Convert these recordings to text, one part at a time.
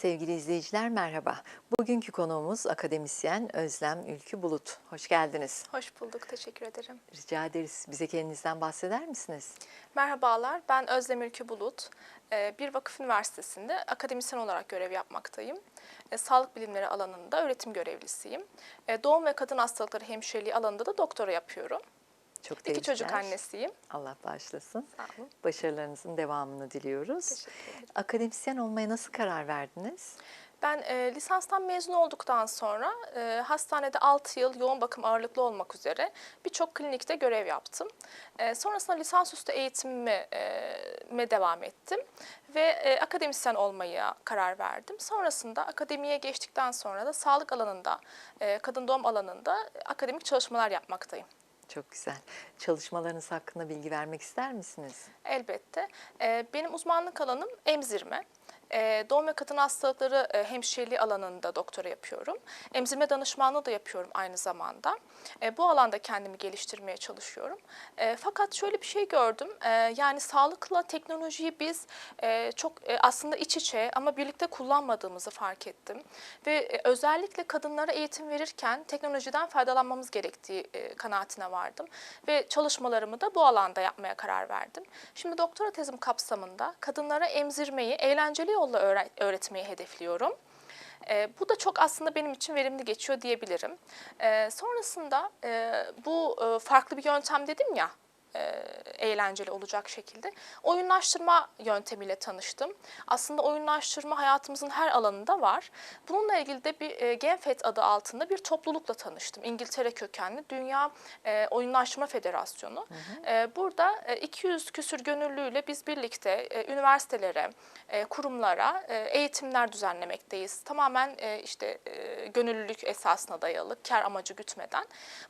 Sevgili izleyiciler merhaba. Bugünkü konuğumuz akademisyen Özlem Ülkü Bulut. Hoş geldiniz. Hoş bulduk, teşekkür ederim. Rica ederiz. Bize kendinizden bahseder misiniz? Merhabalar, ben Özlem Ülkü Bulut. Ee, Bir vakıf üniversitesinde akademisyen olarak görev yapmaktayım. Ee, Sağlık bilimleri alanında öğretim görevlisiyim. Ee, Doğum ve kadın hastalıkları hemşireliği alanında da doktora yapıyorum. Çok İki çocuk annesiyim. Allah bağışlasın. Sağ olun. Başarılarınızın devamını diliyoruz. Teşekkür ederim. Akademisyen olmaya nasıl karar verdiniz? Ben e, lisanstan mezun olduktan sonra e, hastanede 6 yıl yoğun bakım ağırlıklı olmak üzere birçok klinikte görev yaptım. E, sonrasında lisansüstü eğitimime e, devam ettim ve e, akademisyen olmaya karar verdim. Sonrasında akademiye geçtikten sonra da sağlık alanında, e, kadın doğum alanında akademik çalışmalar yapmaktayım. Çok güzel. Çalışmalarınız hakkında bilgi vermek ister misiniz? Elbette. Ee, Benim uzmanlık alanım emzirme. Ee, Doğum ve kadın hastalıkları e, hemşireliği alanında doktora yapıyorum. Emzirme danışmanlığı da yapıyorum aynı zamanda. E, Bu alanda kendimi geliştirmeye çalışıyorum. E, Fakat şöyle bir şey gördüm. Yani sağlıkla teknolojiyi biz çok aslında iç içe ama birlikte kullanmadığımızı fark ettim. Ve özellikle kadınlara eğitim verirken teknolojiden faydalanmamız gerektiği e, kanaatine vardım. Ve çalışmalarımı da bu alanda yapmaya karar verdim. Şimdi doktora tezim kapsamında kadınlara emzirmeyi eğlenceli yolla öğre- öğretmeyi hedefliyorum. E, bu da çok aslında benim için verimli geçiyor diyebilirim. E, sonrasında e, bu e, farklı bir yöntem dedim ya, e, eğlenceli olacak şekilde oyunlaştırma yöntemiyle tanıştım. Aslında oyunlaştırma hayatımızın her alanında var. Bununla ilgili de bir e, Genfet adı altında bir toplulukla tanıştım. İngiltere kökenli Dünya e, Oyunlaştırma Federasyonu. E, burada e, 200 küsür gönüllüyle biz birlikte e, üniversitelere, e, kurumlara e, eğitimler düzenlemekteyiz. Tamamen e, işte e, gönüllülük esasına dayalı, kar amacı gütmeden.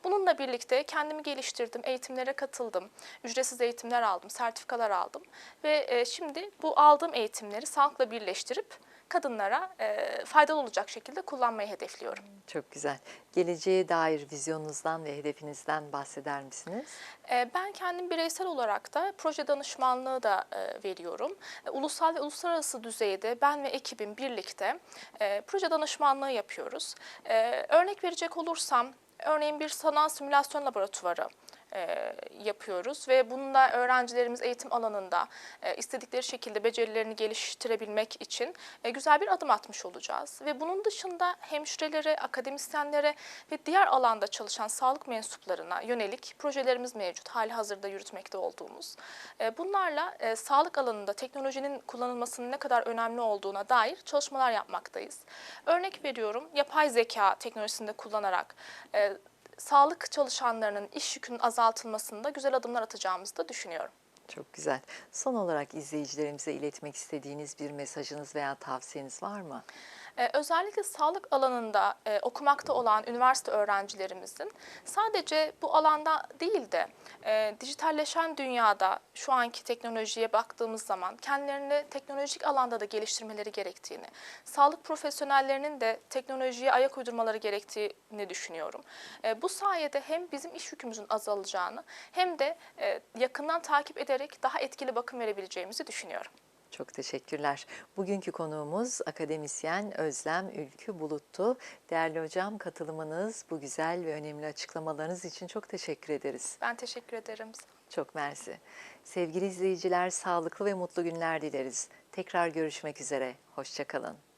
Bununla birlikte kendimi geliştirdim, eğitimlere katıldım, ücretsiz eğitimler aldım, sertifikalar aldım ve e, şimdi bu aldığım eğitimleri sağlıkla birleştirip kadınlara e, faydalı olacak şekilde kullanmayı hedefliyorum. Çok güzel. Geleceğe dair vizyonunuzdan ve hedefinizden bahseder misiniz? E, Ben kendim bireysel olarak da proje danışmanlığı da e, veriyorum. E, Ulusal ve uluslararası düzeyde ben ve ekibim birlikte e, proje danışmanlığı yapıyoruz. E, Örnek verecek olursam, örneğin bir sanal simülasyon laboratuvarı e, yapıyoruz ve bunda öğrencilerimiz eğitim alanında e, istedikleri şekilde becerilerini geliştirebilmek için e, güzel bir adım atmış olacağız. Ve bunun dışında hemşirelere, akademisyenlere ve diğer alanda çalışan sağlık mensuplarına yönelik projelerimiz mevcut. Hali hazırda yürütmekte olduğumuz. Bunlarla sağlık alanında teknolojinin kullanılmasının ne kadar önemli olduğuna dair çalışmalar yapmaktayız. Örnek veriyorum, yapay zeka teknolojisini de kullanarak sağlık çalışanlarının iş yükünün azaltılmasında güzel adımlar atacağımızı da düşünüyorum. Çok güzel. Son olarak izleyicilerimize iletmek istediğiniz bir mesajınız veya tavsiyeniz var mı? Ee, özellikle sağlık alanında e, okumakta olan üniversite öğrencilerimizin sadece bu alanda değil de e, dijitalleşen dünyada şu anki teknolojiye baktığımız zaman kendilerini teknolojik alanda da geliştirmeleri gerektiğini, sağlık profesyonellerinin de teknolojiye ayak uydurmaları gerektiğini düşünüyorum. E, bu sayede hem bizim iş yükümüzün azalacağını hem de yakından takip ederek daha etkili bakım verebileceğimizi düşünüyorum. Çok teşekkürler. Bugünkü konuğumuz akademisyen Özlem Ülkü Bulut'tu. Değerli hocam katılımınız, bu güzel ve önemli açıklamalarınız için çok teşekkür ederiz. Ben teşekkür ederim. Çok mersi. Sevgili izleyiciler sağlıklı ve mutlu günler dileriz. Tekrar görüşmek üzere. Hoşçakalın.